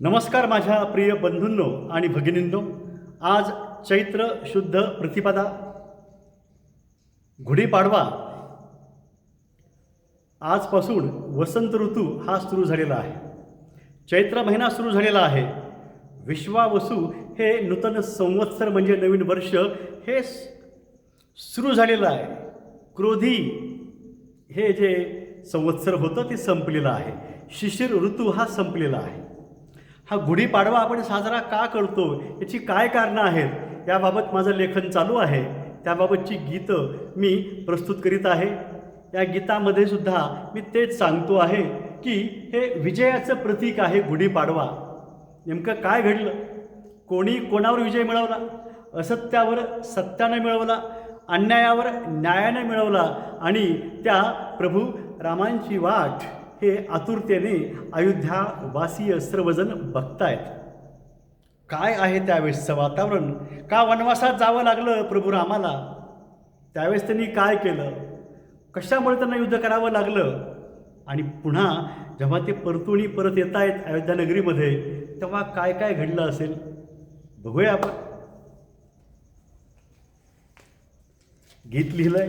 नमस्कार माझ्या प्रिय बंधूंनो आणि भगिनींनो. आज चैत्र शुद्ध प्रतिपदा गुढीपाडवा. आजपासून वसंत ऋतू हा सुरू झालेला आहे. चैत्र महिना सुरू झालेला आहे. विश्वावसू हे नूतन संवत्सर म्हणजे नवीन वर्ष हे सुरू झालेलं आहे. क्रोधी हे जे संवत्सर होतं ते संपलेलं आहे. शिशिर ऋतू हा संपलेला आहे. हा गुढीपाडवा आपण साजरा का करतो याची काय कारणं आहेत याबाबत माझं लेखन चालू आहे. त्याबाबतची गीतं मी प्रस्तुत करीत आहे. या गीतामध्ये सुद्धा मी तेच सांगतो आहे की हे विजयाचं प्रतीक आहे गुढीपाडवा. नेमकं काय घडलं? कोणी कोणावर विजय मिळवला? असत्यावर सत्यानं मिळवला? अन्यायावर न्यायानं मिळवला? आणि त्या प्रभू रामांची वाट हे आतुरतेने अयोध्यावासीय सर्वजण बघतायत. काय आहे त्यावेळेसचं वातावरण? का वनवासात जावं लागलं प्रभू रामाला? त्यावेळेस त्यांनी काय केलं? कशामुळे त्यांना युद्ध करावं लागलं? आणि पुन्हा जेव्हा ते परतुणी परत येत आहेत अयोध्या नगरीमध्ये तेव्हा काय काय घडलं असेल? बघूया आपण. गीत लिहिलंय.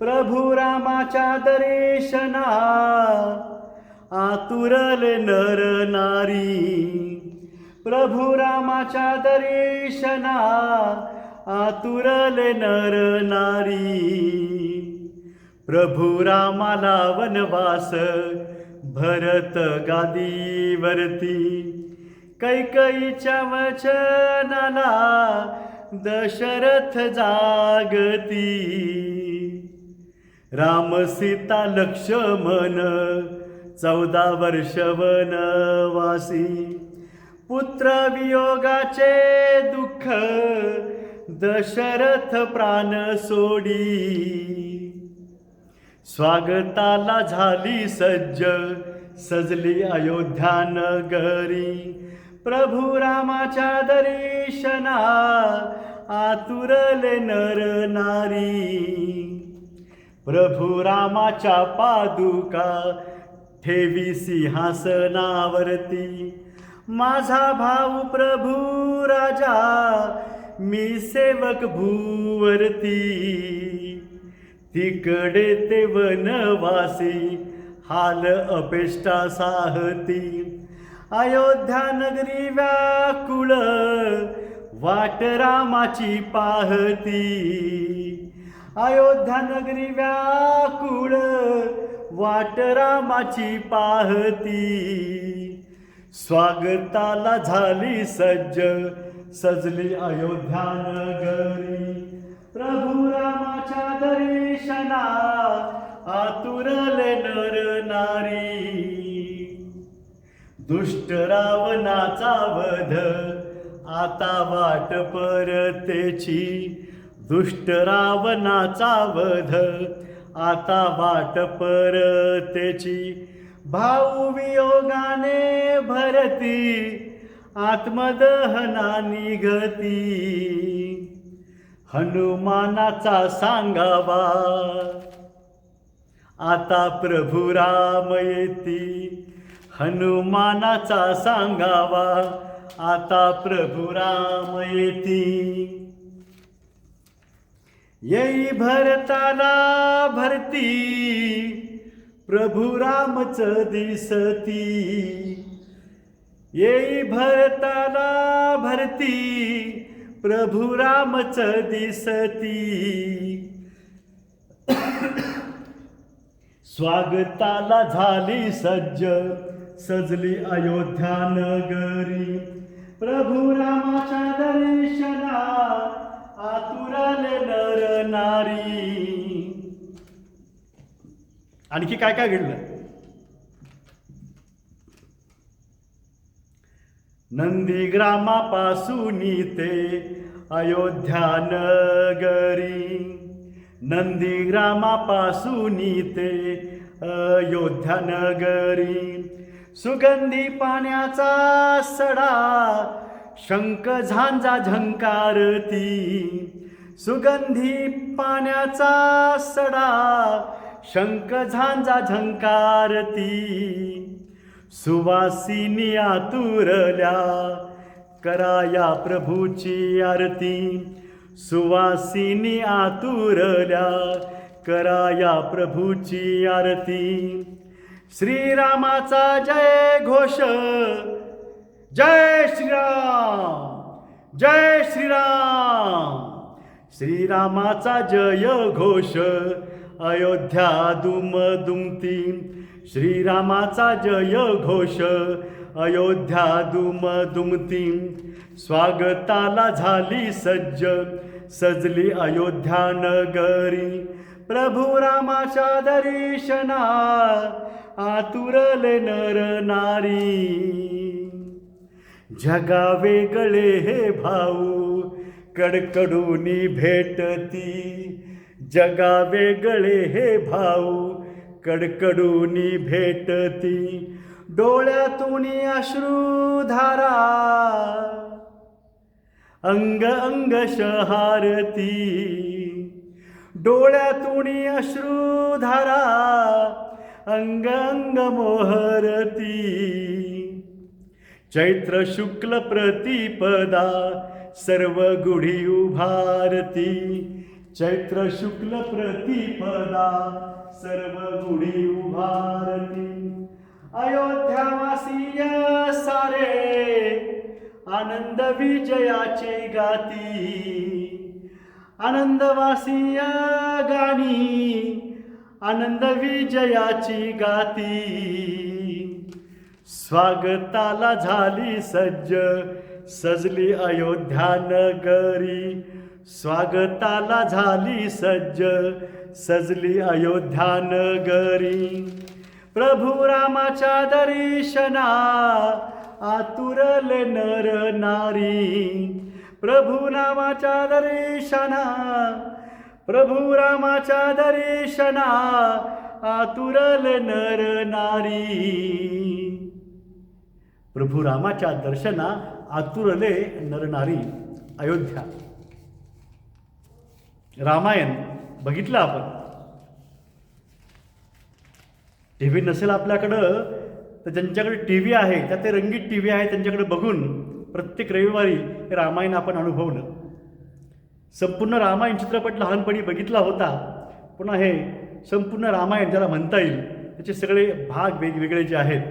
प्रभू रामाच्या दर्शना आतुरल नर नारी. प्रभू रामाच्या दर्शना आतुरल नर नारी. प्रभू रामाला वनवास भरत गादीवरती. कैकईच्या वचनाला दशरथ जागती. राम सीता लक्ष्मण चौदा वर्ष वनवासी. पुत्र वियोगाचे दुःख दशरथ प्राण सोडी. स्वागताला झाली सज्ज सजली अयोध्या नगरी प्रभू रामाच्या दर्शना आतुरले नर नारी. प्रभू रामाच्या पादुका. ठेवी सिंहासनावरती. माझा भाऊ प्रभू राजा मी सेवक भूवरती. तिकडे ते वनवासी हाल अपेष्टा साहती. अयोध्या नगरी व्याकुळ वाट रामाची पाहती. अयोध्या नगरी व्याकुळ वाट रामाची पाहती. स्वागताला झाली सज्ज सजली अयोध्या नगरी. प्रभू रामाच्या दर्शना आतुरले नर नारी. दुष्ट रावणाचा वध आता वाट परतेची. दुष्ट रावणाचा वध. आता वाट परतेची. भाऊ वियोगाने भरती. आत्मदहना निघती. हनुमानाचा सांगावा. आता प्रभू राम येती. हनुमानाचा सांगावा. आता प्रभू राम येती. येई भरताला भरती प्रभू रामच दिसती. येई भरताला भरती प्रभू रामच दिसती. स्वागताला झाली सज्ज सजली अयोध्या नगरी. प्रभू रामाच्या दर्शना आतुरले नर नारी आणखी काय काय घडलं? नंदीग्रामापासून ते अयोध्या नगरी. नंदीग्रामापासून ते अयोध्या नगरी. सुगंधी पाण्याचा सडा शंख झांजा झंकारती सुगंधी पाण्याचा सडा शंख झांजा झंकारती. सुवासिनी आतुरल्या कराया प्रभूची आरती. सुवासिनी आतुरल्या कराया प्रभूची आरती. श्रीरामाचा जय घोष जय श्रीराम जय श्रीराम. श्रीरामाचा जय घोष अयोध्या दुम दुमती. श्रीरामाचा जय घोष अयोध्या दुम दुमती. स्वागताला झाली सज्ज सजली अयोध्या नगरी. प्रभू रामाच्या दर्शना आतुरले नर नारी. जगा वेगळे हे भाऊ कडकडूनी भेटती. जगा वेगळे हे भाऊ कडकडूनी भेटती. डोळ्यातून अश्रुधारा अंग अंग शहारती. डोळ्यातून अश्रुधारा अंग अंग मोहरती. चैत्र शुक्ल प्रतिपदा सर्व गुढी उभारती. चैत्र शुक्ल प्रतिपदा सर्व गुढी उभारती. अयोध्यावासीय सारे आनंद विजयाचे गाती. आनंदवासीय गाणी आनंद विजयाची गाती. स्वागताला झाली सज्ज सजली अयोध्या नगरी. स्वागताला झाली सज्ज सजली अयोध्या नगरी. प्रभू रामाच्या दर्शना आतुरले नर नारी. प्रभू रामाच्या दर्शना प्रभू रामाच्या दर्शना आतुरल नर नारी. प्रभू रामाच्या दर्शना आतुरले नरनारी अयोध्या. रामायण बघितलं आपण. टी व्ही नसेल आपल्याकडं तर ज्यांच्याकडे टी व्ही आहे त्या ते रंगीत टी व्ही आहे त्यांच्याकडे बघून प्रत्येक रविवारी हे रामायण आपण अनुभवलं. संपूर्ण रामायण चित्रपट लहानपणी बघितला होता पुन्हा हे संपूर्ण रामायण ज्याला म्हणता येईल त्याचे सगळे भाग वेगवेगळे जे आहेत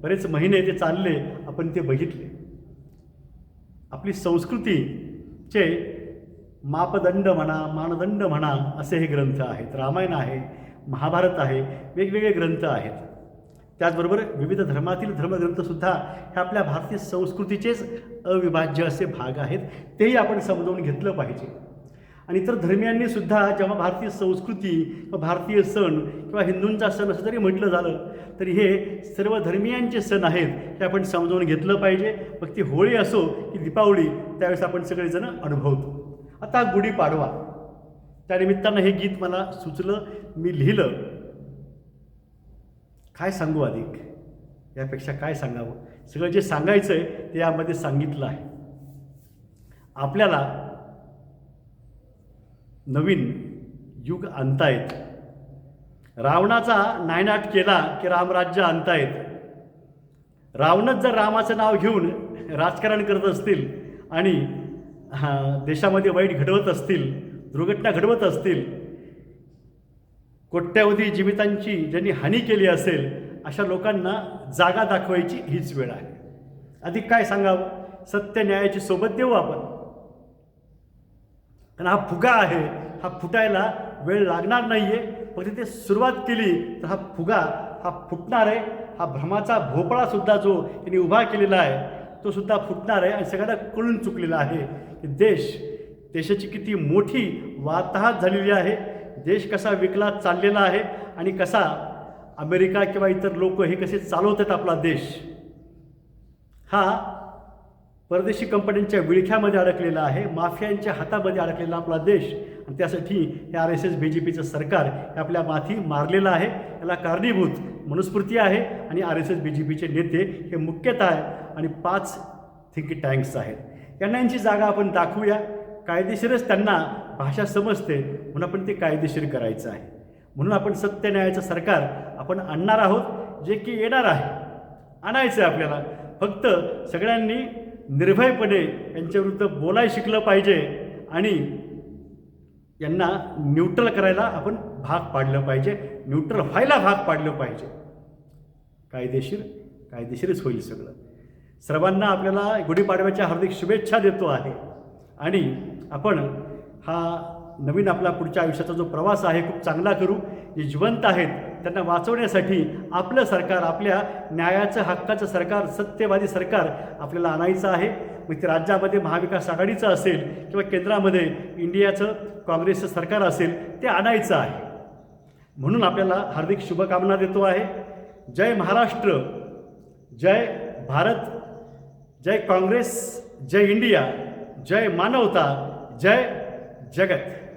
बरेच महिने ते चालले आपण ते बघितले. आपली संस्कृतीचे मापदंड म्हणा मानदंड म्हणा असे हे ग्रंथ आहेत. रामायण आहे महाभारत आहे वेगवेगळे ग्रंथ आहेत. त्याचबरोबर विविध धर्मातील धर्मग्रंथसुद्धा हे आपल्या भारतीय संस्कृतीचेच अविभाज्य असे भाग आहेत. तेही आपण समजावून घेतलं पाहिजे. आणि इतर धर्मियांनी सुद्धा जेव्हा भारतीय संस्कृती किंवा भारतीय सण किंवा हिंदूंचा सण असं जरी म्हटलं झालं तरी हे सर्व धर्मियांचे सण आहेत हे आपण समजावून घेतलं पाहिजे. मग ती होळी असो की दीपावली त्यावेळेस आपण सगळेजण अनुभवतो. आता गुढीपाडवा त्यानिमित्तानं हे गीत मला सुचलं मी लिहिलं. काय सांगू अधिक यापेक्षा काय सांगावं? सगळं जे सांगायचं आहे ते यामध्ये सांगितलं आहे. आपल्याला नवीन युग आणतायत. रावणाचा नायनाट केला की रामराज्य आणतायत. रावणच जर रामाचं नाव घेऊन राजकारण करत असतील आणि हा, देशामध्ये वाईट घडवत असतील दुर्घटना घडवत असतील कोट्यावधी जीवितांची ज्यांनी हानी केली असेल अशा लोकांना जागा दाखवायची हीच वेळ आहे. अधिक काय सांगावं? सत्य न्यायाची सोबत देऊ आपण. कारण हा फुगा आहे. हा फुटायला वेळ लागणार नाही आहे फक्त ते सुरुवात केली तर हा फुगा हा फुटणार आहे. हा भ्रमाचा भोपळासुद्धा जो यांनी उभा केलेला आहे तो सुद्धा फुटणार आहे आणि सगळ्यांना कळून चुकलेला आहे की देश देशाची किती मोठी वाताहत झालेली आहे. देश कसा विकला चाललेला आहे आणि कसा अमेरिका किंवा इतर लोक हे कसे चालवतात आपला देश. हा परदेशी कंपन्यांच्या विळख्यामध्ये अडकलेला आहे माफियांच्या हातामध्ये अडकलेला आपला देश आणि त्यासाठी हे R S S B J पीचं सरकार हे आपल्या माथी मारलेलं आहे. याला कारणीभूत मनुस्मृती आहे आणि R S S B J पीचे नेते हे मुख्यतः आहे आणि पाच थिंक टँक्स आहेत. यांना यांची जागा आपण दाखवूया. कायदेशीरच त्यांना भाषा समजते. म्हणून आपण ते कायदेशीर करायचं आहे. म्हणून आपण सत्य न्यायाचं सरकार आपण आणणार आहोत. जे की येणार आहे. आणायचं आहे आपल्याला. फक्त सगळ्यांनी निर्भयपणे यांच्याविरुद्ध बोलायला शिकलं पाहिजे आणि यांना न्यूट्रल करायला आपण भाग पाडलं पाहिजे न्यूट्रल व्हायला भाग पाडलं पाहिजे. कायदेशीर कायदेशीरच होईल सगळं. सर्वांना आपल्याला गुढीपाडव्याच्या हार्दिक शुभेच्छा देतो आहे. आणि आपण हा नवीन आपला पुढच्या आयुष्याचा जो प्रवास आहे खूप चांगला करू. जे जिवंत आहेत त्यांना वाचवण्यासाठी आपलं सरकार आपल्या न्यायाचं हक्काचं सरकार सत्यवादी सरकार आपल्याला आणायचं आहे. मग ते राज्यामध्ये महाविकास आघाडीचं असेल किंवा केंद्रामध्ये इंडियाचं काँग्रेसचं सरकार असेल ते आणायचं आहे. म्हणून आपल्याला हार्दिक शुभकामना देतो आहे. जय महाराष्ट्र जय भारत जय काँग्रेस जय इंडिया जय मानवता जय जगत.